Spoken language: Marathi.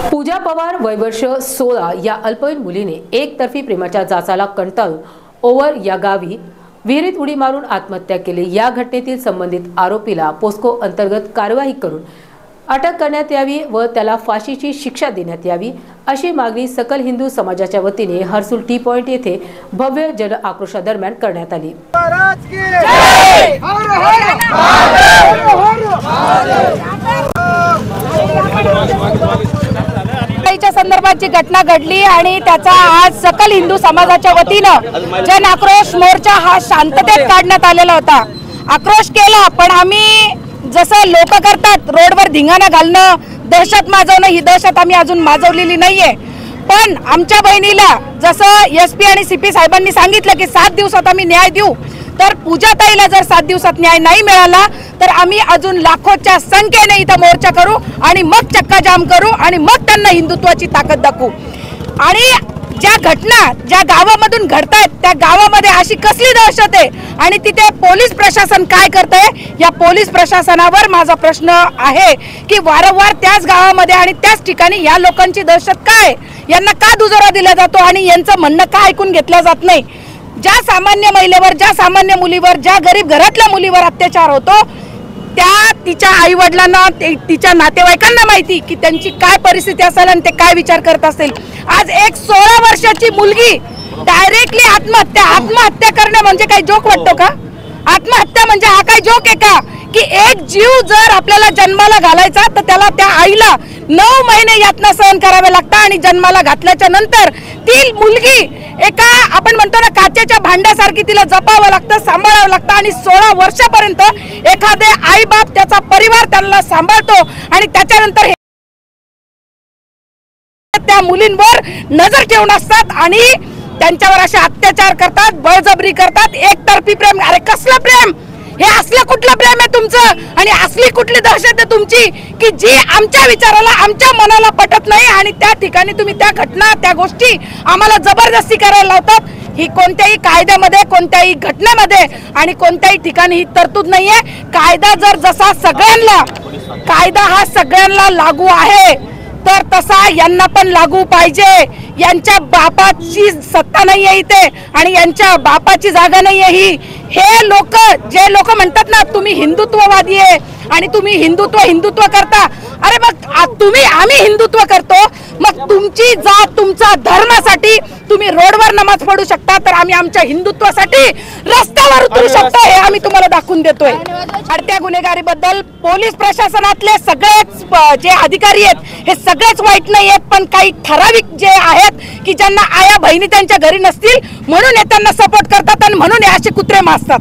पूजा पवार वयवर्ष सोळा या अल्पवयीन मुलीने एकतर्फी प्रेमाच्या जाचाला कंटाळून ओवर या गावी विहिरीत उडी मारून आत्महत्या केली या घटनेतील संबंधित आरोपीला पोस्को अंतर्गत कारवाई करून अटक करण्यात यावी व त्याला फाशीची शिक्षा देण्यात यावी अशी मागणी सकल हिंदू समाजाच्या वतीने हर्सुल टी पॉइंट येथे भव्य जन आक्रोशादरम्यान करण्यात आली हर हर च्या संदर्भात जी घटना घडली आणि त्याचा आज सकल हिंदू समाजाच्या वतीनं जन आक्रोश मोर्चा हा शांततेत काढण्यात आलेला होता. आक्रोश केला पण आम्ही जसं लोक करतात रोडवर धिंगाणा घालणं दहशत माजवणं ही दहशत आम्ही अजून माजवलेली नाहीये. पण आमच्या बहिणीला जसं एस पी आणि सीपी साहेबांनी सांगितलं की सात दिवसात आम्ही न्याय देऊ तर पूजाताईला जर सात दिवसात न्याय नाही मिळाला तर आम्ही अजून लाखोच्या संख्येने इथं मोर्चा करू आणि मग जाम करू आणि मग त्यांना हिंदुत्वाची ताकद दाखवू. आणि ज्या घटना ज्या गावामधून घडतायत त्या गावामध्ये अशी कसली दहशत आहे? आणि तिथे पोलीस प्रशासन काय करतंय? या पोलीस प्रशासनावर माझा प्रश्न आहे की वारंवार त्याच गावामध्ये आणि त्याच ठिकाणी या लोकांची दहशत काय? यांना का दुजोरा दिला जातो आणि यांचं म्हणणं का ऐकून घेतलं जात नाही? ज्या सामान्य महिलेवर ज्या सामान्य मुलीवर ज्या गरीब घरातल्या मुलीवर अत्याचार होतो त्या तिच्या आई वडिलांना तिच्या नातेवाईकांना माहिती की त्यांची काय परिस्थिती असेल आणि ते काय विचार करत असेल आज एक सोळा वर्षाची मुलगी डायरेक्टली आत्महत्या आत्महत्या करणं म्हणजे काही जोक वाटतो का? आत्महत्या म्हणजे हा काय जोक आहे का? की एक जीव जर आपल्याला जन्माला घालायचा तर त्याला त्या आईला नऊ महिने यातना सहन करावे लागतात आणि जन्माला घातल्याच्या नंतर ती मुलगी एका आपण म्हणतो ना काचेच्या भांड्यासारखी तिला जपावं लागतं सांभाळावं लागतं आणि सोळा वर्षापर्यंत एखादे आई बाप त्याचा परिवार त्यांना सांभाळतो आणि त्याच्यानंतर त्या मुलींवर नजर ठेवून असतात आणि त्यांच्यावर असे अत्याचार करतात बळजबरी करतात. एकतर्फी प्रेम अरे कसलं प्रेम? हे असलं कुठलं प्रेम आहे तुमचं? आणि असली कुठली दहशत आहे तुमची? की जी आमच्या विचाराला आमच्या मनाला पटत नाही आणि त्या ठिकाणी तुम्ही त्या घटना त्या गोष्टी आम्हाला जबरदस्ती करायला लावतात. ही कोणत्याही कायद्यामध्ये कोणत्याही घटनेमध्ये आणि कोणत्याही ठिकाणी ही तरतूद नाहीये. कायदा जर जसा सगळ्यांना कायदा हा सगळ्यांना लागू आहे तर तसा यांना पण लागू पाहिजे. यांच्या बापाची सत्ता नाहीये इथे आणि यांच्या बापाची जागा नाहीये ही. हे लोक जे लोक म्हणतात ना तुम्ही हिंदुत्ववादी आहे आणि तुम्ही हिंदुत्व हिंदुत्व करता. अरे मग तुम्ही आम्ही हिंदुत्व करतो. मग तुमची जात तुमचा धर्मासाठी तुम्ही रोडवर नमाज पडू शकता तर आम्ही आमच्या हिंदुत्वासाठी रस्त्यावर उतरू शकतो हे आम्ही तुम्हाला दाखवून देतोय. वाढत्या गुन्हेगारीबद्दल पोलीस प्रशासनातले सगळेच जे अधिकारी आहेत हे सगळेच वाईट नाही आहेत पण काही ठराविक जे आहेत की ज्यांना आया बहिणी त्यांच्या घरी नसतील म्हणून हे त्यांना सपोर्ट करतात आणि म्हणून हे असे कुत्रे मासतात